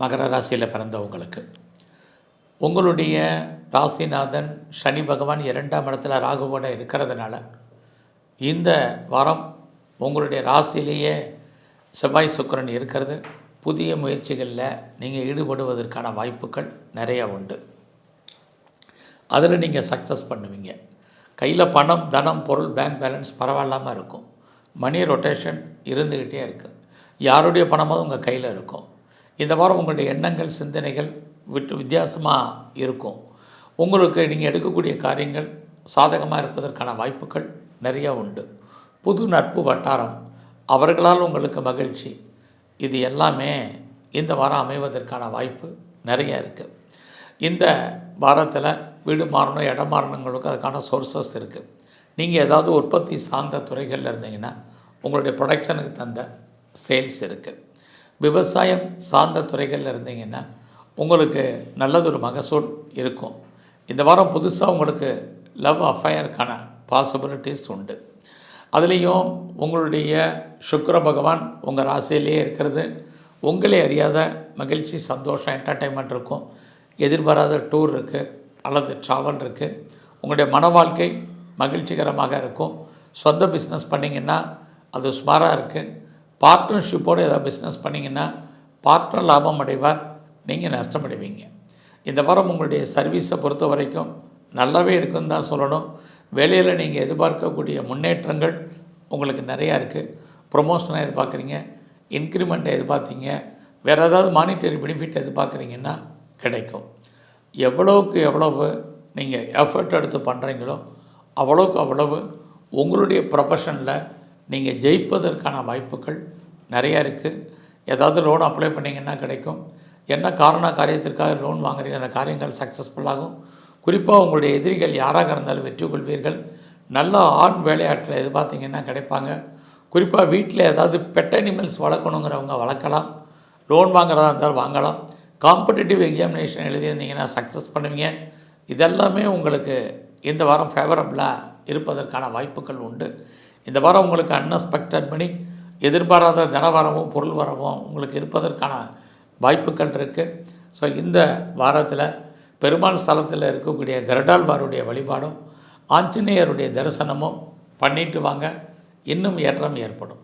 மகர ராசியில் பிறந்தவங்களுக்கு. உங்களுடைய ராசிநாதன் சனி பகவான் இரண்டாம் இடத்துல ராகுவோட இருக்கிறதுனால இந்த வாரம் உங்களுடைய ராசியிலேயே செவ்வாய் சுக்கிரன் இருக்கிறது. புதிய முயற்சிகளில் நீங்கள் ஈடுபடுவதற்கான வாய்ப்புகள் நிறைய உண்டு. அதில் நீங்கள் சக்ஸஸ் பண்ணுவீங்க. கையில் பணம் தனம் பொருள் பேங்க் பேலன்ஸ் பரவாயில்லாமல் இருக்கும். மணி ரொட்டேஷன் இருந்துக்கிட்டே இருக்குது யாருடைய பணமாவது உங்கள் கையில் இருக்கும். இந்த வாரம் உங்களுடைய எண்ணங்கள் சிந்தனைகள் விட்டு வித்தியாசமாக இருக்கும். உங்களுக்கு நீங்கள் எடுக்கக்கூடிய காரியங்கள் சாதகமாக இருப்பதற்கான வாய்ப்புகள் நிறையா உண்டு. புது நட்பு வட்டாரம் அவர்களால் உங்களுக்கு மகிழ்ச்சி இது எல்லாமே இந்த வாரம் அமைவதற்கான வாய்ப்பு நிறைய இருக்குது இந்த வாரத்தில் வீடு மாறணும் இடம் மாறணுங்களுக்கு அதுக்கான சோர்சஸ் இருக்குது நீங்கள் ஏதாவது உற்பத்தி சார்ந்த துறைகளில் இருந்தீங்கன்னா உங்களுடைய ப்ரொடக்ஷனுக்கு தந்த சேல்ஸ் இருக்குது விவசாயம் சார்ந்த துறைகளில் இருந்தீங்கன்னா உங்களுக்கு நல்லதொரு மகசூல் இருக்கும். இந்த வாரம் புதுசாக உங்களுக்கு லவ் அஃபயருக்கான பாசிபிலிட்டிஸ் உண்டு. அதுலேயும் உங்களுடைய சுக்கர பகவான் உங்கள் ராசியிலேயே இருக்கிறது. உங்களே அறியாத மகிழ்ச்சி சந்தோஷம் என்டர்டைன்மெண்ட் இருக்கும். எதிர்பாராத டூர் இருக்குது அல்லது ட்ராவல் இருக்குது உங்களுடைய மன வாழ்க்கை மகிழ்ச்சிகரமாக இருக்கும். சொந்த பிஸ்னஸ் பண்ணிங்கன்னா அது சுமாராக இருக்குது பார்ட்னர்ஷிப்போடு ஏதாவது பிஸ்னஸ் பண்ணிங்கன்னா பார்ட்னர் லாபம் அடைவார் நீங்கள் நஷ்டமடைவீங்க. இந்த வாரம் உங்களுடைய சர்வீஸை பொறுத்த வரைக்கும் நல்லாவே இருக்குன்னு தான் சொல்லணும். வேலையில் நீங்கள் எதிர்பார்க்கக்கூடிய முன்னேற்றங்கள் உங்களுக்கு நிறையா இருக்குது ப்ரொமோஷனாக எதிர்பார்க்குறீங்க இன்க்ரிமெண்ட்டை எதிர்பார்த்தீங்க வேறு ஏதாவது மானிட்டரி பெனிஃபிட் எதிர்பார்க்குறீங்கன்னா கிடைக்கும். எவ்வளவுக்கு எவ்வளவு நீங்கள் எஃபர்ட் எடுத்து பண்ணுறீங்களோ அவ்வளோக்கு அவ்வளவு உங்களுடைய ப்ரொஃபஷனில் நீங்கள் ஜெயிப்பதற்கான வாய்ப்புகள் நிறையா இருக்குது ஏதாவது லோன் அப்ளை பண்ணிங்கன்னா கிடைக்கும். என்ன காரண காரியத்திற்காக லோன் வாங்குறீங்க? அந்த காரியங்கள் சக்ஸஸ்ஃபுல்லாகும் குறிப்பாக உங்களுடைய எதிரிகள் யாராக இருந்தாலும் வெற்றி கொள்வீர்கள். நல்ல ஆண் விளையாட்டில் எதிர்பார்த்தீங்கன்னா கிடைப்பாங்க. குறிப்பாக வீட்டில் ஏதாவது பெட் அனிமல்ஸ் வளர்க்கணுங்கிறவங்க வளர்க்கலாம். லோன் வாங்குறதா இருந்தாலும் வாங்கலாம். காம்படிட்டிவ் எக்ஸாமினேஷன் எழுதியிருந்தீங்கன்னா சக்ஸஸ் பண்ணுவீங்க. இதெல்லாமே உங்களுக்கு இந்த வாரம் ஃபேவரபுளாக இருப்பதற்கான வாய்ப்புகள் உண்டு. இந்த வாரம் உங்களுக்கு அன்எக்ஸ்பெக்டட் பண்ணி எதிர்பாராத தன வரவும் பொருள் வரவும் உங்களுக்கு இருப்பதற்கான வாய்ப்புகள் இருக்குது ஸோ இந்த வாரத்தில் பெருமாள் ஸ்தலத்தில் இருக்கக்கூடிய கருடாழ்வாருடைய வழிபாடும் ஆஞ்சநேயருடைய தரிசனமும் பண்ணிட்டு வாங்க. இன்னும் ஏற்றம் ஏற்படும்.